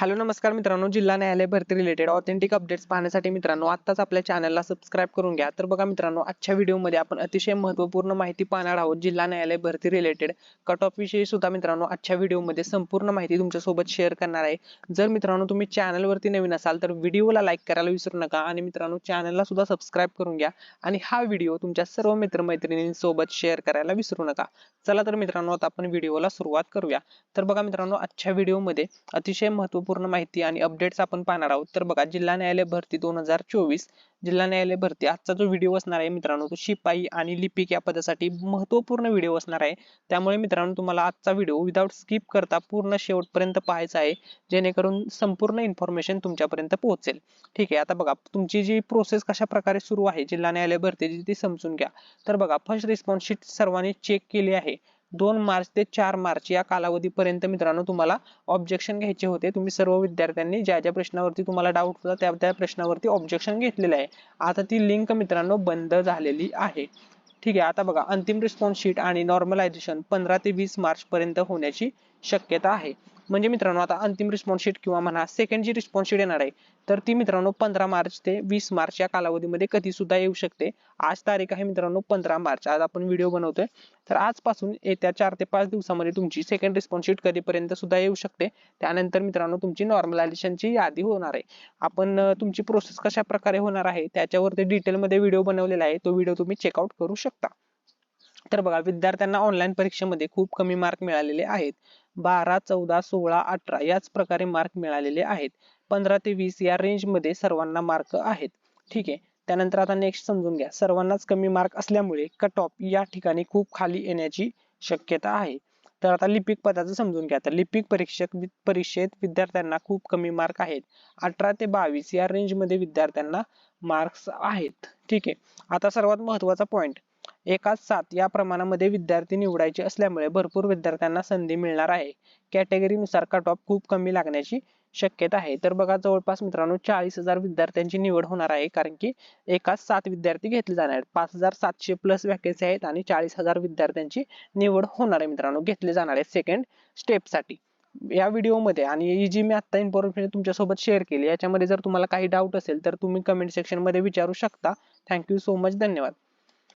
Hello नमस्कार मित्रांनो. जिल्हा न्यायालय भरती रिलेटेड ऑथेंटिक अपडेट्स पाहण्यासाठी मित्रांनो आत्ताच आपल्या चॅनलला सबस्क्राईब करून घ्या. तर बघा मित्रांनो आजच्या व्हिडिओमध्ये आपण अतिशय महत्त्वपूर्ण माहिती पाहणार आहोत. जिल्हा न्यायालय भरती रिलेटेड कट ऑफ विषयी सुद्धा मित्रांनो आजच्या व्हिडिओमध्ये संपूर्ण माहिती तुमच्यासोबत शेअर करणार आहे. जर मित्रांनो तुम्ही चॅनलवरती नवीन असाल तर व्हिडिओला लाईक करायला विसरू नका आणि मित्रांनो चॅनलला सुद्धा सबस्क्राईब करून घ्या आणि हा व्हिडिओ तुमच्या सर्व मित्रमैत्रिणींसोबत शेअर करायला विसरू नका. चला तर मित्रांनो आता आपण व्हिडिओला सुरुवात करूया. तर बघा मित्रांनो आजच्या व्हिडिओमध्ये अतिशय महत्त्वपूर्ण माहिती आणि अपडेट्स आपण पाहणार आहोत. तर बघा जिल्हा न्यायालय भरती दोन हजार चोवीस जिल्हा न्यायालय भरती आजचा जो व्हिडिओ असणार आहे मित्रांनो तो शिपाई आणि लिपिक या पदासाठी महत्त्वपूर्ण व्हिडिओ असणार आहे. त्यामुळे मित्रांनो तुम्हाला आजचा व्हिडिओ विदाउट स्किप करता पूर्ण शेवटपर्यंत पाहायचा आहे जेणेकरून संपूर्ण इन्फॉर्मेशन तुमच्यापर्यंत पोहोचेल. ठीक आहे आता बघा तुमची जी प्रोसेस कशा प्रकारे सुरू आहे जिल्हा न्यायालय भरतीची ती समजून घ्या. तर बघा फर्स्ट रिस्पॉन्स शीट सर्वांनी चेक केली आहे. दोन मार्च ते चार मार्च या कालावधीपर्यंत मित्रांनो तुम्हाला ऑब्जेक्शन घ्यायचे होते. तुम्ही सर्व विद्यार्थ्यांनी ज्या ज्या प्रश्नावरती तुम्हाला डाऊट होता त्या त्या प्रश्नावरती ऑब्जेक्शन घेतलेलं आहे. आता ती लिंक मित्रांनो बंद झालेली आहे. ठीक आहे आता बघा अंतिम रिस्पॉन्स शीट आणि नॉर्मलायझेशन पंधरा ते वीस मार्च पर्यंत होण्याची शक्यता आहे. म्हणजे मित्रांनो आता अंतिम रिस्पॉन्स शीट किंवा म्हणा सेकंड जी रिस्पॉन्स शीट येणार आहे तर ती मित्रांनो पंधरा मार्च ते वीस मार्च या कालावधीमध्ये कधी सुद्धा येऊ शकते. आज तारीख आहे मित्रांनो पंधरा मार्च आज आपण व्हिडिओ बनवतोय. तर आजपासून येत्या चार ते पाच दिवसामध्ये तुमची सेकंड रिस्पॉन्स शीट कधीपर्यंत सुद्धा येऊ शकते. त्यानंतर मित्रांनो तुमची नॉर्मलायझेशनची यादी होणार आहे. आपण तुमची प्रोसेस कशा प्रकारे होणार आहे त्याच्यावरती डिटेलमध्ये व्हिडिओ बनवलेला आहे तो व्हिडिओ तुम्ही चेकआउट करू शकता. तर बघा विद्यार्थ्यांना ऑनलाईन परीक्षेमध्ये खूप कमी मार्क मिळालेले आहेत. बारा चौदा सोळा अठरा याच प्रकारे मार्क मिळालेले आहेत. पंधरा ते वीस या रेंजमध्ये सर्वांना मार्क आहेत. ठीक आहे? त्यानंतर आता नेक्स्ट समजून घ्या. सर्वांनाच कमी मार्क असल्यामुळे कट ऑफ या ठिकाणी खूप खाली येण्याची शक्यता आहे. तर आता लिपिक पदाचं समजून घ्या. तर लिपिक परीक्षक परीक्षेत विद्यार्थ्यांना खूप कमी मार्क आहेत. अठरा ते बावीस या रेंजमध्ये विद्यार्थ्यांना मार्क्स आहेत. ठीक आहे? आता सर्वात महत्त्वाचा पॉइंट एकाच सात या प्रमाणामध्ये विद्यार्थी निवडायचे असल्यामुळे भरपूर विद्यार्थ्यांना संधी मिळणार आहे. कॅटेगरीनुसार कट ऑफ खूप कमी लागण्याची शक्यता आहे. तर बघा जवळपास मित्रांनो चाळीस हजार विद्यार्थ्यांची निवड होणार आहे कारण की एकाच सात विद्यार्थी घेतले जाणार आहेत. पाच हजार सातशे प्लस वॅकन्सी आहेत आणि चाळीस हजार विद्यार्थ्यांची निवड होणार आहे मित्रांनो घेतले जाणार आहे सेकंड स्टेपसाठी. या व्हिडिओमध्ये आणि ही जी मी आता इन्फॉर्मेशन तुमच्यासोबत शेअर केली याच्यामध्ये जर तुम्हाला काही डाऊट असेल तर तुम्ही कमेंट सेक्शनमध्ये विचारू शकता. थँक्यू सो मच धन्यवाद.